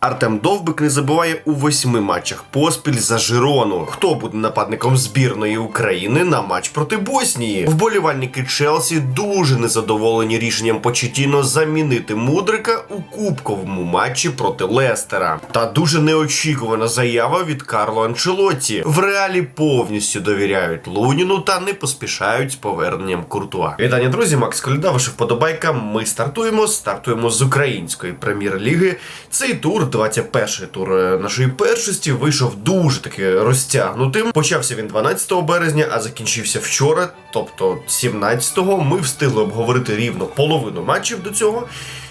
Артем Довбик не забуває у восьми матчах поспіль за Жирону. Хто буде нападником збірної України на матч проти Боснії? Вболівальники Челсі дуже незадоволені рішенням Почетіно замінити Мудрика у кубковому матчі проти Лестера. Та дуже неочікувана заява від Карло Анчелотті. В реалі повністю довіряють Луніну та не поспішають з поверненням Куртуа. Вітання, друзі, Макс Коляда, ваша вподобайка. Ми стартуємо. Стартуємо з української прем'єр-ліги. Цей тур, 21-й тур е, нашої першості, вийшов дуже таки розтягнутим. Почався він 12 березня, а закінчився вчора, тобто 17-го. Ми встигли обговорити рівно половину матчів до цього.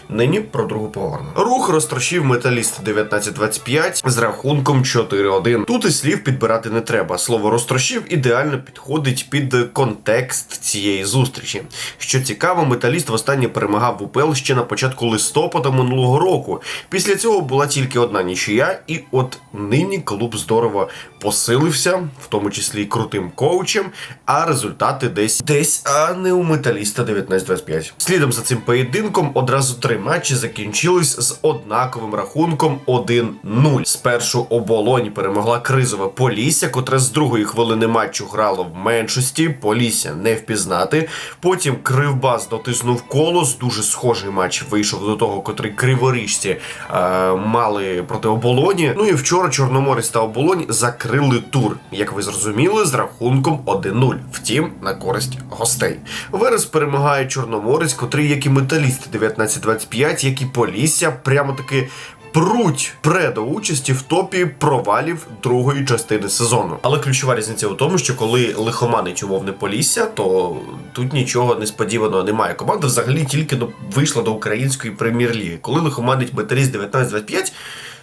Нині про другу поговоримо. Рух розтрощив металіст 19-25 з рахунком 4-1. Тут і слів підбирати не треба. Слово розтрощив ідеально підходить під контекст цієї зустрічі. Що цікаво, металіст востаннє перемагав в УПЛ ще на початку листопада минулого року. Після цього була тільки одна нічия, і от нині клуб здорово посилився, в тому числі і крутим коучем, а результати десь десь, а не у металіста 19-25. Слідом за цим поєдинком одразу три матчі закінчились з однаковим рахунком 1-0. Спершу оболонь перемогла кризове Полісся, котре з другої хвилини матчу грало в меншості. Полісся не впізнати. Потім Кривбас дотиснув колос. Дуже схожий матч вийшов до того, котрий криворіжці е, мали проти оболоні. Ну і вчора Чорноморець та оболонь закрили тур, як ви зрозуміли, з рахунком 1-0. Втім, на користь гостей. Верес перемагає Чорноморець, котрий, як і металіст 19-25, як і Полісся, прямо таки. Пруть пре до участі в топі провалів другої частини сезону. Але ключова різниця у тому, що коли лихоманить умовне Полісся, то тут нічого несподіваного немає. Команда взагалі тільки до- вийшла до української прем'єр-ліги. Коли лихоманить металіст 19-25,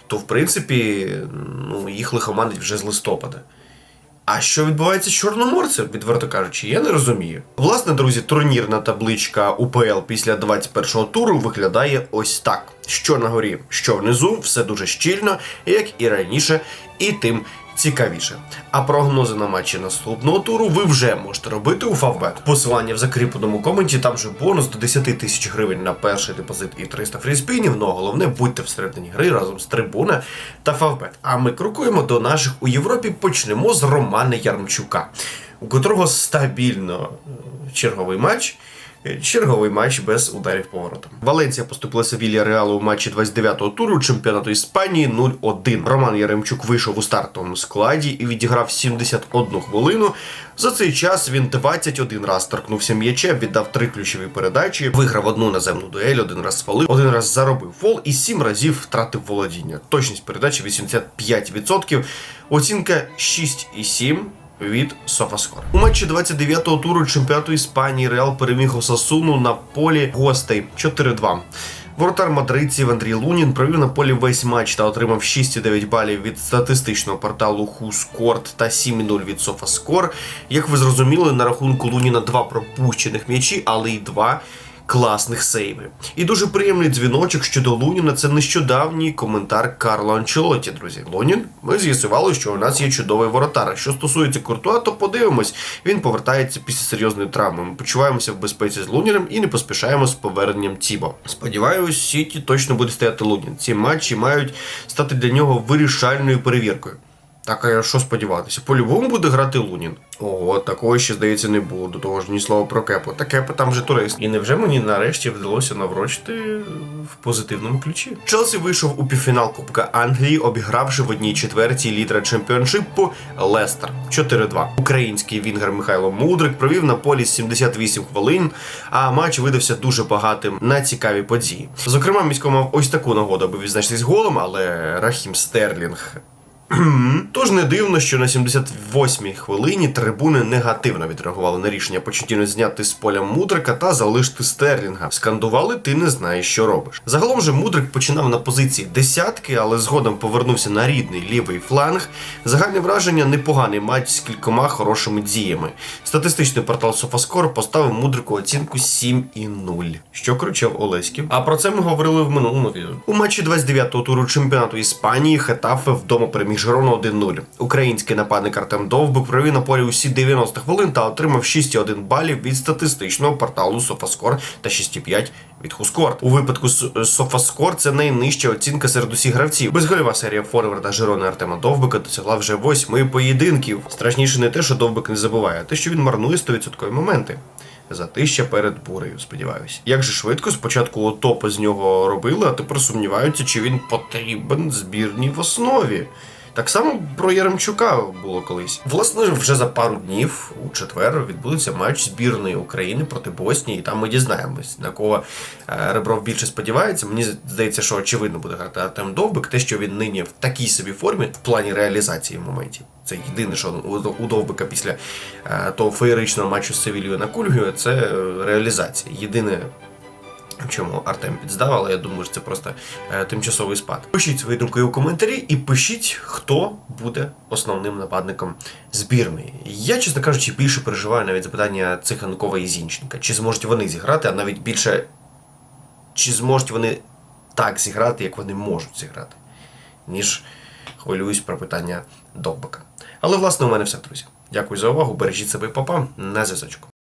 то в принципі ну, їх лихоманить вже з листопада. А що відбувається з чорноморцем, відверто кажучи, я не розумію. Власне, друзі, турнірна табличка УПЛ після 21-го туру виглядає ось так: що на горі, що внизу, все дуже щільно, як і раніше, і тим цікавіше. А прогнози на матчі наступного туру ви вже можете робити у Фавбет. Посилання в закріпленому коменті, там же бонус до 10 тисяч гривень на перший депозит і 300 фріспінів. Ну а головне, будьте всередині гри разом з трибуна та Фавбет. А ми крокуємо до наших у Європі. Почнемо з Романа Ярмчука, у котрого стабільно е, черговий матч. Черговий матч без ударів поворотом. Валенція поступилася Вілья Реалу у матчі 29-го туру чемпіонату Іспанії 0-1. Роман Яремчук вийшов у стартовому складі і відіграв 71 хвилину. За цей час він 21 раз торкнувся м'ячем, віддав три ключові передачі, виграв одну наземну дуель, один раз свалив, один раз заробив фол і сім разів втратив володіння. Точність передачі 85%, оцінка 6,7 від Софаскор. У матчі 29-го туру чемпіонату Іспанії Реал переміг Осасуну на полі гостей 4-2. Воротар мадридців Андрій Лунін провів на полі весь матч та отримав 6,9 балів від статистичного порталу HuScored та 7,0 від SofaScore. Як ви зрозуміли, на рахунку Луніна два пропущених м'ячі, але й два класних сейви. І дуже приємний дзвіночок щодо Луніна. Це нещодавній коментар Карло Анчелотті, друзі. Лунін, ми з'ясували, що у нас є чудовий воротар. Що стосується Куртуа, то подивимось. Він повертається після серйозної травми. Ми почуваємося в безпеці з Луніним і не поспішаємо з поверненням Тібо. Сподіваюсь, Сіті точно буде стояти Лунін. Ці матчі мають стати для нього вирішальною перевіркою. Так, а що сподіватися? По-любому буде грати Лунін. Ого, такого ще здається не було. До того ж ні слова про кепу. Та кепа там вже турист. І невже мені нарешті вдалося наврочити в позитивному ключі? Челсі вийшов у півфінал Кубка Англії, обігравши в одній четвертій лідера чемпіоншипу Лестер 4-2. Український вінгер Михайло Мудрик провів на полі 78 хвилин, а матч видався дуже багатим на цікаві події. Зокрема, місько мав ось таку нагоду, аби відзначитись голом, але Рахім Стерлінг Тож не дивно, що на 78-й хвилині трибуни негативно відреагували на рішення Почетіно зняти з поля Мудрика та залишити Стерлінга. Скандували, ти не знаєш, що робиш. Загалом же Мудрик починав на позиції десятки, але згодом повернувся на рідний лівий фланг. Загальне враження непоганий матч з кількома хорошими діями. Статистичний портал Софаскор поставив Мудрику оцінку 7,0, що кричав Олеськів. А про це ми говорили в минулому відео. У матчі 29-го туру чемпіонату Іспанії Хетафе вдома переміг переміг Жирону 1-0. Український нападник Артем Довбик провів на полі усі 90 хвилин та отримав 6,1 балів від статистичного порталу SofaScore та 6,5 від Хускорт. У випадку з SofaScore це найнижча оцінка серед усіх гравців. Безгольова серія форварда Жирона Артема Довбика досягла вже восьми поєдинків. Страшніше не те, що Довбик не забуває, а те, що він марнує 100% моменти. Затища перед бурею, сподіваюся. Як же швидко спочатку топи з нього робили, а тепер сумніваються, чи він потрібен збірній в основі. Так само про Яремчука було колись. Власне, вже за пару днів у четвер відбудеться матч збірної України проти Боснії, і там ми дізнаємось, на кого е, Ребров більше сподівається. Мені здається, що очевидно буде грати Артем Довбик, те, що він нині в такій собі формі в плані реалізації моментів. Це єдине, що у- Довбика після е, того феєричного матчу з Севільєю на Кульгію, це е, реалізація. Єдине, Чому Артем підздав, але я думаю, що це просто е, тимчасовий спад. Пишіть свої думки у коментарі і пишіть, хто буде основним нападником збірної. Я, чесно кажучи, більше переживаю навіть запитання Циханкова і Зінченка. Чи зможуть вони зіграти, а навіть більше чи зможуть вони так зіграти, як вони можуть зіграти, ніж хвилююсь про питання Довбика. Але власне у мене все, друзі. Дякую за увагу. Бережіть себе, папа. На зв'язочку.